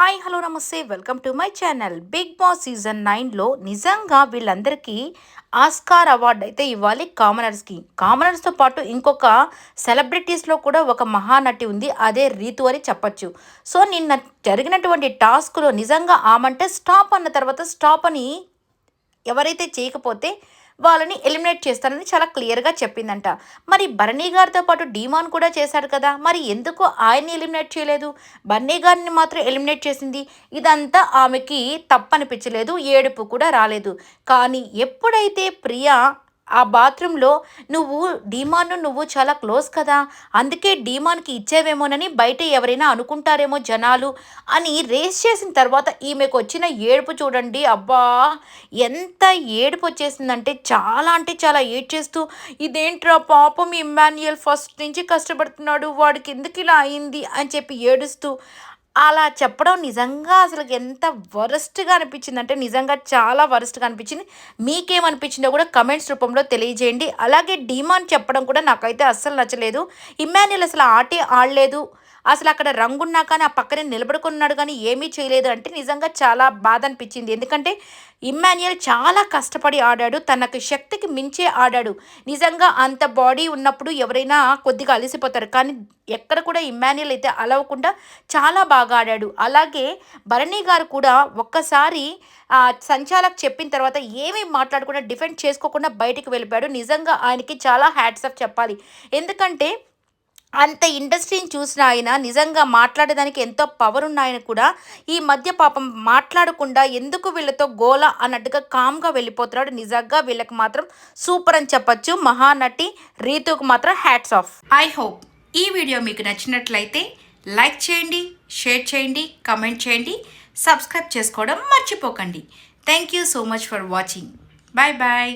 Hi hello నమస్తే. Welcome to my channel. Bigg Boss season నైన్లో నిజంగా వీళ్ళందరికీ ఆస్కార్ అవార్డు అయితే ఇవ్వాలి కామనర్స్కి. కామనర్స్తో పాటు ఇంకొక సెలబ్రిటీస్లో కూడా ఒక మహానటి ఉంది. అదే రీతు అని చెప్పచ్చు. సో నిన్న జరిగినటువంటి టాస్క్లో నిజంగా ఆమంటే స్టాప్ అన్న తర్వాత స్టాప్ అని ఎవరైతే చేయకపోతే వాళ్ళని ఎలిమినేట్ చేస్తానని చాలా క్లియర్గా చెప్పిందంట. మరి బర్నీ గారితో పాటు డీమాన్ కూడా చేశాడు కదా మరి ఎందుకు ఆయన్ని ఎలిమినేట్ చేయలేదు? బర్నీ గారిని మాత్రం ఎలిమినేట్ చేసింది ఇదంతా ఆమెకి తప్పనిపించలేదు ఏడుపు కూడా రాలేదు. కానీ ఎప్పుడైతే ప్రియా ఆ బాత్రూంలో నువ్వు డీమాన్ను నువ్వు చాలా క్లోజ్ కదా అందుకే డీమాన్కి ఇచ్చేవేమోనని బయట ఎవరైనా అనుకుంటారేమో జనాలు అని రేస్ చేసిన తర్వాత ఈమెకు వచ్చిన ఏడుపు చూడండి అబ్బా! ఎంత ఏడుపు వచ్చేసిందంటే చాలా అంటే చాలా ఏడ్చేస్తూ ఇదేంట్రా పాపం ఇమ్మాన్యుయల్ ఫస్ట్ నుంచి కష్టపడుతున్నాడు వాడికి ఎందుకు ఇలా అయింది? అని చెప్పి ఏడుస్తూ అలా చెప్పడం నిజంగా అసలు ఎంత వరస్ట్గా అనిపించింది అంటే నిజంగా చాలా వరస్ట్గా అనిపించింది. మీకేమనిపించిందో కూడా కమెంట్స్ రూపంలో తెలియజేయండి. అలాగే డిమాండ్ చెప్పడం కూడా నాకైతే అస్సలు నచ్చలేదు. ఇమ్మాన్యుల్ అసలు ఆటే ఆడలేదు. అసలు అక్కడ రంగున్నా కానీ ఆ పక్కనే నిలబడుకున్నాడు కానీ ఏమీ చేయలేదు అంటే నిజంగా చాలా బాధ అనిపించింది. ఎందుకంటే ఇమ్మాన్యుయల్ చాలా కష్టపడి ఆడాడు తనకు శక్తికి మించే ఆడాడు. నిజంగా అంత బాడీ ఉన్నప్పుడు ఎవరైనా కొద్దిగా అలసిపోతారు. కానీ ఎక్కడ కూడా ఇమ్మాన్యుయల్ అయితే అలవకుండా చాలా బాగా ఆడాడు. అలాగే భరణి గారు కూడా ఒక్కసారి సంచాలక్ చెప్పిన తర్వాత ఏమీ మాట్లాడకుండా డిఫెండ్ చేసుకోకుండా బయటికి వెళ్ళిపోయాడు. నిజంగా ఆయనకి చాలా హ్యాట్స్ ఆఫ్ చెప్పాలి. ఎందుకంటే అంత ఇండస్ట్రీని చూసిన ఆయన నిజంగా మాట్లాడేదానికి ఎంతో పవర్ ఉన్న ఆయన కూడా ఈ మధ్య పాపం మాట్లాడకుండా ఎందుకు వీళ్ళతో గోల అన్నట్టుగా కామ్గా వెళ్ళిపోతున్నాడు. నిజంగా వీళ్ళకి మాత్రం సూపర్ అని చెప్పచ్చు. మహానటి రీతుకు మాత్రం హ్యాట్స్ ఆఫ్ ఐ హోప్ ఈ వీడియో మీకు నచ్చినట్లయితే లైక్ చేయండి షేర్ చేయండి కమెంట్ చేయండి సబ్స్క్రైబ్ చేసుకోవడం మర్చిపోకండి. Thank you so much for watching bye bye